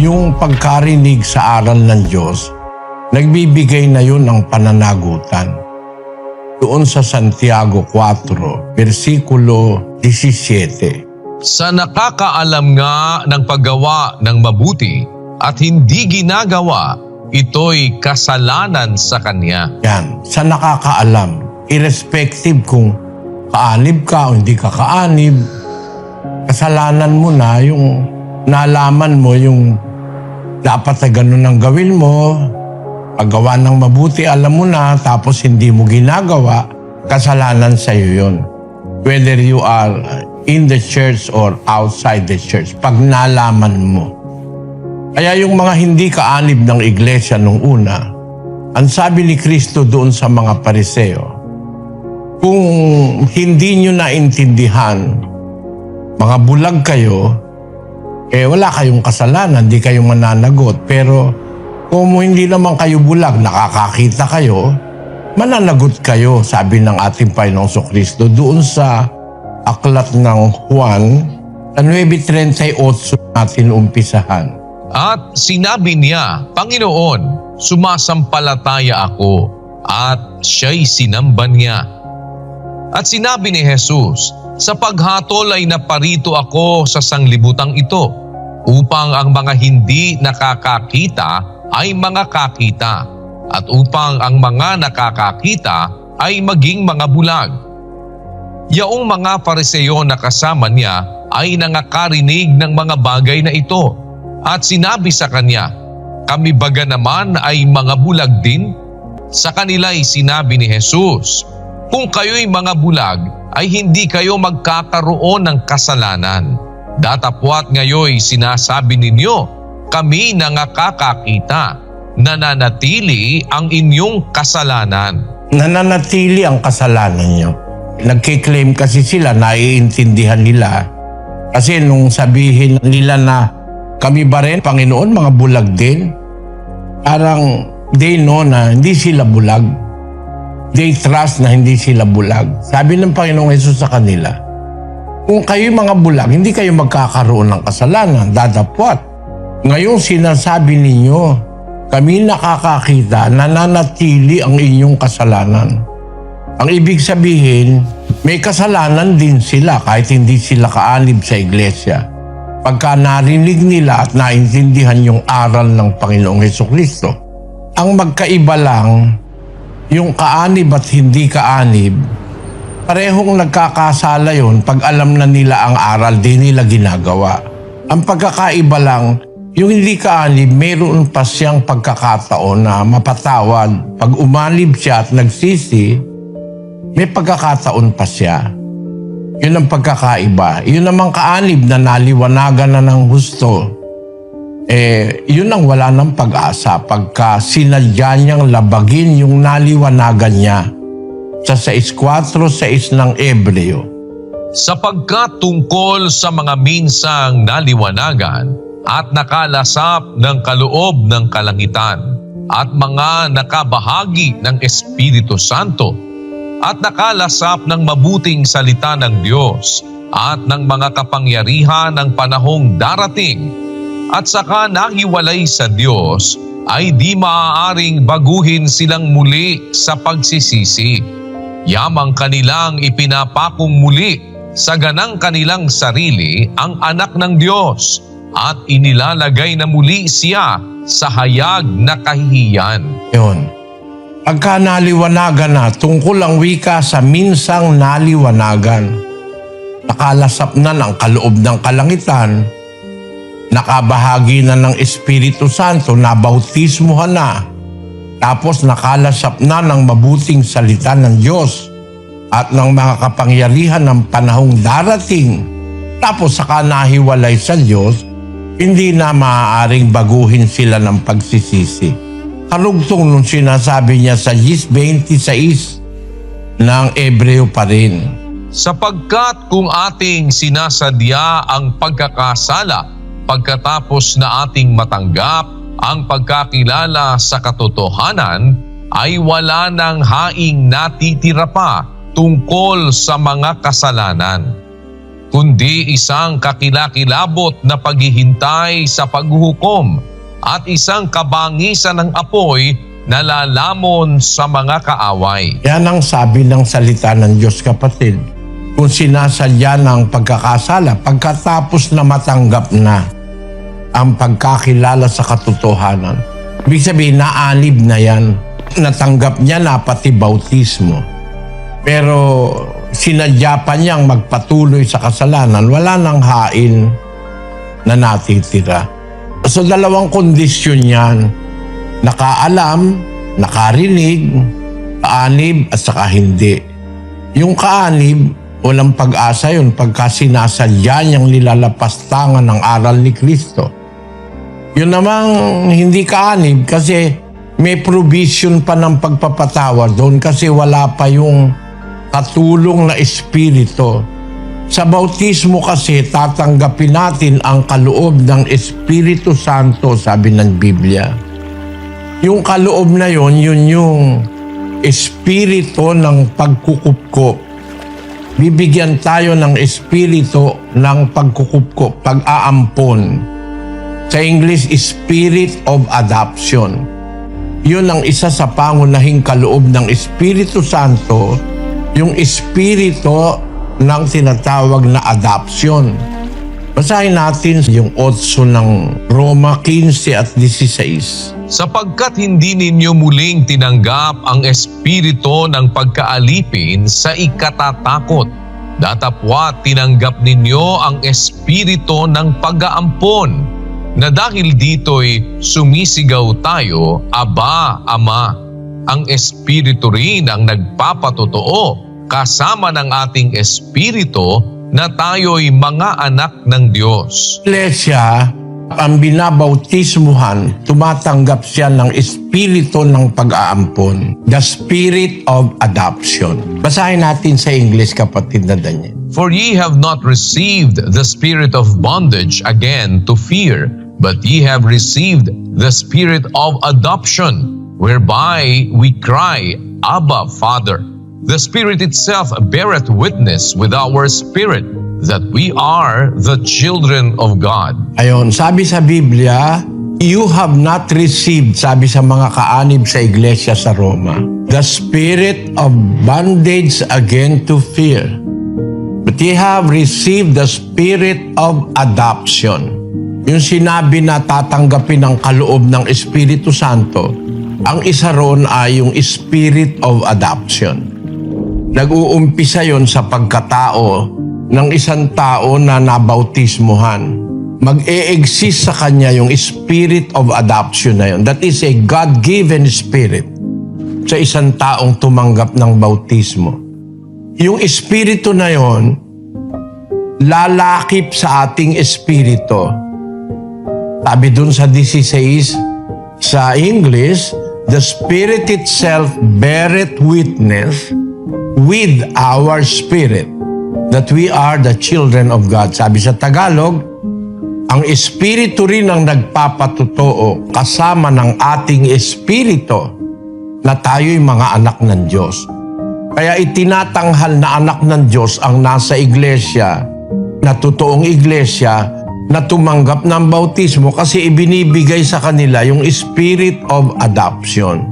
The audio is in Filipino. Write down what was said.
yung pagkarinig sa aral ng Diyos, nagbibigay na yun ng pananagutan. Doon sa Santiago 4, versikulo 17. Sa nakakaalam nga ng paggawa ng mabuti at hindi ginagawa, ito'y kasalanan sa kanya. Yan, sa nakakaalam, irrespective kung kaanib ka o hindi ka kaanib, kasalanan mo na yung nalaman mo yung dapat na ganun ang gawin mo, paggawa ng mabuti, alam mo na, tapos hindi mo ginagawa, kasalanan sa iyo yun. Whether you are in the church or outside the church, pag nalaman mo. Kaya yung mga hindi kaanib ng iglesia nung una, ang sabi ni Kristo doon sa mga pariseo, kung hindi nyo naintindihan, mga bulag kayo, eh wala kayong kasalanan, di kayo mananagot. Pero kung hindi naman kayo bulag, nakakakita kayo, mananagot kayo, sabi ng ating Panginoong Kristo doon sa aklat ng Juan, sa 9.38 natin umpisahan. At sinabi niya, Panginoon, sumasampalataya ako at siya'y sinamban niya. At sinabi ni Jesus, sa paghatol ay naparito ako sa sanglibutang ito upang ang mga hindi nakakakita ay mga kakita at upang ang mga nakakakita ay maging mga bulag. Yaong mga pariseo na kasama niya ay nangakarinig ng mga bagay na ito at sinabi sa kanya, kami baga naman ay mga bulag din? Sa kanila'y sinabi ni Jesus, kung kayo'y mga bulag ay hindi kayo magkakaroon ng kasalanan. Datapwat ngayoy sinasabi ninyo, kami nangakakakita, nananatili ang inyong kasalanan. nananatili ang kasalanan nyo. Nagkiklaim kasi sila, naiintindihan nila. Kasi nung sabihin nila na kami ba rin, Panginoon, mga bulag din, parang they know na hindi sila bulag. They trust na hindi sila bulag. Sabi ng Panginoong Yesus sa kanila, kung kayo mga bulag, hindi kayo magkakaroon ng kasalanan, dadapwat. Ngayong sinasabi ninyo, kami nakakakita, nananatili ang inyong kasalanan. Ang ibig sabihin, may kasalanan din sila kahit hindi sila kaanib sa iglesia. Pagka narinig nila at naintindihan yung aral ng Panginoong Heso Kristo. Ang magkaiba lang, yung kaanib at hindi kaanib, parehong nagkakasala yon pag alam na nila ang aral, di nila ginagawa. Ang pagkakaiba lang, yung hindi kaanib, meron pa siyang pagkakataon na mapatawad. Pag umanib siya at nagsisi, may pagkakataon pa siya. Yun ang pagkakaiba. Yun namang kaanib na naliwanagan na ng gusto. Eh, yun ang wala ng pag-asa pagka sinadya niyang labagin yung naliwanagan niya sa 6.4 6 ng Ebreo. sapagkat tungkol sa mga minsang naliwanagan at nakalasap ng kaloob ng kalangitan at mga nakabahagi ng Espiritu Santo at nakalasap ng mabuting salita ng Diyos at ng mga kapangyarihan ng panahong darating at saka nahiwalay sa Diyos ay di maaaring baguhin silang muli sa pagsisisi. Yamang kanilang ipinapakong muli sa ganang kanilang sarili ang anak ng Diyos at inilalagay na muli siya sa hayag na kahihiyan. Yun. Pagka naliwanagan na tungkol ang wika sa minsang naliwanagan, nakalasap na ng kaloob ng kalangitan, nakabahagi na ng Espiritu Santo, nabautismuhan na, tapos nakalasap na ng mabuting salita ng Diyos at ng mga kapangyarihan ng panahong darating, tapos saka nahiwalay sa Diyos, hindi na maaaring baguhin sila ng pagsisisi. Karugtong nung sinasabi niya sa 10.26 ng Ebreo pa rin. Sapagkat kung ating sinasadya ang pagkakasala pagkatapos na ating matanggap ang pagkakilala sa katotohanan, ay wala nang haing natitira pa tungkol sa mga kasalanan. kundi isang kakilakilabot na paghihintay sa paghuhukom at isang kabangisan ng apoy na lalamon sa mga kaaway. Yan ang sabi ng salita ng Diyos kapatid. Kung sinasadya ng pagkakasala, pagkatapos na matanggap na ang pagkakilala sa katotohanan. Ibig sabihin, naanib na yan. Natanggap niya na pati bautismo. Pero sinadya pa niyang magpatuloy sa kasalanan, wala nang hain na natitira. So dalawang kondisyon yan. Nakaalam, nakarinig, kaanib at saka hindi. Yung kaanib, walang pag-asa yun pagka sinasadya niyang nilalapastangan ng aral ni Kristo. Yun namang hindi kaanib kasi may provision pa ng pagpapatawad doon kasi wala pa yung katulong na espiritu. Sa bautismo kasi tatanggapin natin ang kaloob ng Espiritu Santo sabi ng Biblia. Yung kaloob na yon, yun yung espiritu ng pagkukupkop. Bibigyan tayo ng espiritu ng pagkukupkop, pag-aampon. Sa English, spirit of adoption. Yun ang isa sa pangunahing kaloob ng Espiritu Santo, yung espiritu ng tinatawag na adoption. Basahin natin yung 8 ng Roma 15 at 16. sapagkat hindi ninyo muling tinanggap ang espiritu ng pagkaalipin sa ikatatakot. Datapwat tinanggap ninyo ang espiritu ng pag-aampon na dahil dito'y sumisigaw tayo, Aba, Ama. Ang espiritu rin ang nagpapatotoo kasama ng ating espiritu na tayo'y mga anak ng Diyos. Iglesia, ang binabautismuhan, tumatanggap siya ng espiritu ng pag-aampon. The spirit of adoption. Basahin natin sa English, kapatid na Daniel. For ye have not received the spirit of bondage again to fear, but ye have received the spirit of adoption, whereby we cry, Abba, Father. The Spirit itself beareth witness with our spirit that we are the children of God. Ayon, sabi sa Biblia, you have not received, sabi sa mga kaanib sa iglesia sa Roma, the spirit of bondage again to fear. But ye have received the spirit of adoption. Yung sinabi na tatanggapin ng kaloob ng Espiritu Santo, ang isa roon ay yung spirit of adoption. Nag-uumpisa yon sa pagkatao ng isang tao na nabautismuhan. Mag-e-exist sa kanya yung spirit of adoption na yon. That is a God-given spirit sa isang taong tumanggap ng bautismo. Yung espiritu na yon, lalakip sa ating espiritu. Sabi dun sa 16 sa English, the Spirit itself beareth witness with our spirit that we are the children of God. Sabi sa Tagalog, ang Espiritu rin ang nagpapatotoo kasama ng ating Espiritu na tayo'y mga anak ng Diyos. Kaya itinatanghal na anak ng Diyos ang nasa iglesia, na totoong iglesia, na tumanggap ng bautismo kasi ibinibigay sa kanila yung spirit of adoption.